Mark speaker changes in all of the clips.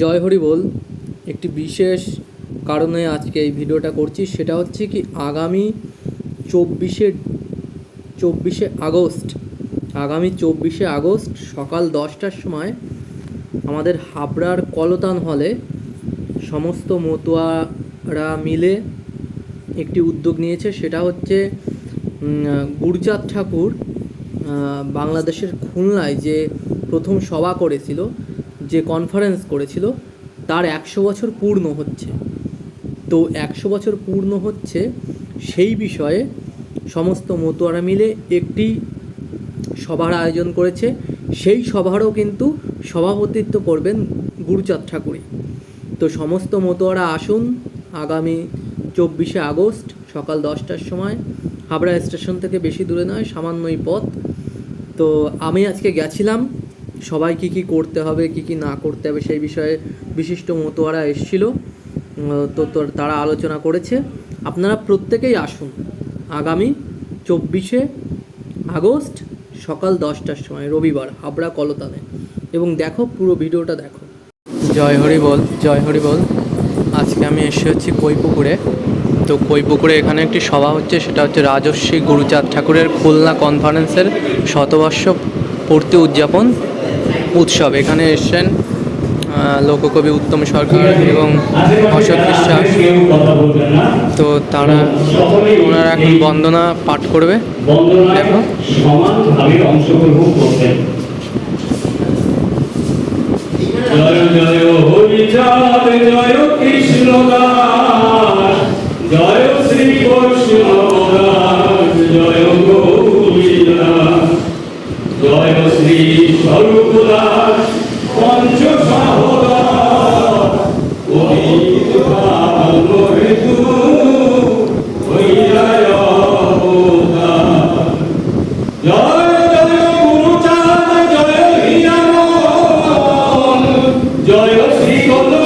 Speaker 1: জয় হরি বল। একটি বিশেষ কারণে আজকে এই ভিডিওটা করছি, সেটা হচ্ছে কি আগামী চব্বিশে চব্বিশে আগস্ট, আগামী চব্বিশে আগস্ট সকাল দশটার সময় আমাদের হাবড়ার কলতান হলে সমস্ত মতুয়ারা মিলে একটি উদ্যোগ নিয়েছে, সেটা হচ্ছে গুরুচাঁদ ঠাকুর বাংলাদেশের খুলনায় যে প্রথম সভা করেছিল যে কনফারেন্স করেছিল, তার একশো বছর পূর্ণ হচ্ছে। তো একশো বছর পূর্ণ হচ্ছে সেই বিষয়ে সমস্ত মতুয়ারা মিলে একটি সভার আয়োজন করেছে। সেই সভারও কিন্তু সভাপতিত্ব করবেন গুরুচাঁদ ঠাকুরই। তো সমস্ত মতুয়ারা আসুন আগামী চব্বিশে আগস্ট সকাল দশটার সময়। হাবড়া স্টেশন থেকে বেশি দূরে নয়, সামান্যই পথ। তো আমি আজকে গেছিলাম। সবাই কি কি করতে হবে, কি কি না করতে হবে সেই বিষয়ে বিশিষ্ট মতোয়ারা এসেছিল। তো তারা আলোচনা করেছে। আপনারা প্রত্যেকেই আসুন আগামী চব্বিশে আগস্ট সকাল দশটার সময়, রবিবার, হাবড়া কলতানে। এবং দেখো পুরো ভিডিওটা দেখো। জয় হরি বল, জয় হরি বল। আজকে আমি এসে হচ্ছি কৈপুকুরে। তো কৈপুকুরে এখানে একটি সভা হচ্ছে, সেটা হচ্ছে রাজস্বী গুরুচাঁদ ঠাকুরের খুলনা কনফারেন্সের শতবর্ষ পূর্তি উদযাপন। উৎসব। এখানে এসছেন লোককবি উত্তম সরকার এবং অশোক বিশ্বাস। তো তারা, ওনারা এখন বন্দনা পাঠ করবে। দেখো।
Speaker 2: জয় জয় জয় জয় জয় জয় শ্রী স্বরূপ পঞ্চ অবতার। জয় শ্রী গোলকচন্দ্র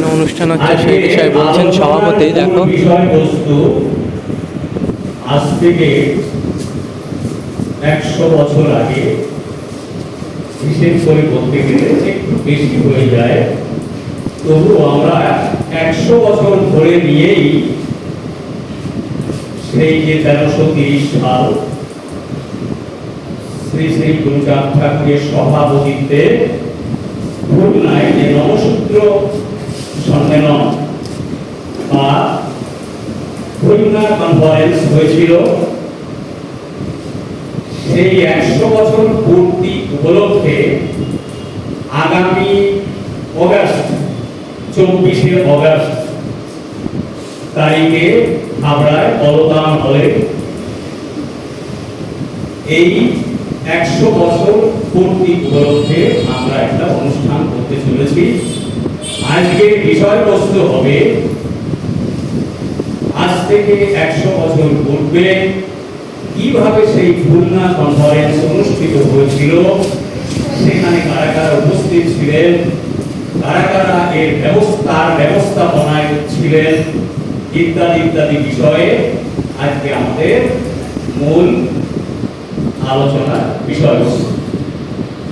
Speaker 1: কেন অনুষ্ঠান হচ্ছে সেই বিষয়ে বলছেন সভাপতি, দেখো।
Speaker 2: আজ থেকে একশো বছর আগে বিশেষ করে বলতে গেলে একটু বেশি হয়ে যায় তবু আমরা একশো বছর ধরে নিয়েই সেই যে তেরোশো তিরিশ সাল শ্রী শ্রী গুরুচাঁদ ঠাকুরের সভাপতিত্বে খুলনায় যে নবসূত্র সম্মেলন বা খুলনা কনফারেন্স হয়েছিল। সেই একশো বছর পূর্তি উপলক্ষে আগামী অগাস্ট, চব্বিশে অগাস্ট তারিখে হাবড়ায় বলদান হলে এই একশো বছর পূর্তি উপলক্ষে আমরা একটা অনুষ্ঠান করতে চলেছি। আজকের বিষয়বস্তু হবে, আজ থেকে একশো বছর পূর্বে কীভাবে সেই খুলনা কনফারেন্স অনুষ্ঠিত হয়েছিল, সেখানে কারা কারা উপস্থিত ছিলেন, কারা কারা এর ব্যবস্থার ব্যবস্থাপনায় ছিলেন, ইত্যাদি ইত্যাদি বিষয়ে আজকে আমাদের মূল আলোচনার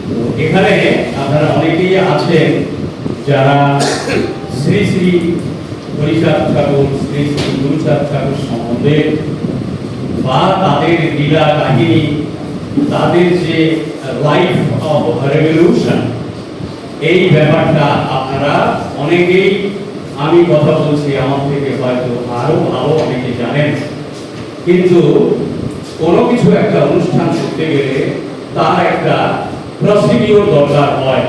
Speaker 2: তো এখানে আপনারা অনেকেই আছেন যারা শ্রী শ্রী হরিচাঁদ ঠাকুর, শ্রী শ্রী গুরুচাঁদ ঠাকুর সম্বন্ধে বা তাদের লীলা কাহিনী, তাদের যে লাইফ অফ রেভলিউশন এই ব্যাপারটা আপনারা অনেকেই আমি কথা বলছি, আমার থেকে হয়তো আরও ভালো অনেকে জানেন। কিন্তু কোনো কিছু একটা অনুষ্ঠান করতে গেলে তার একটা প্রসিডিওর দরকার হয়।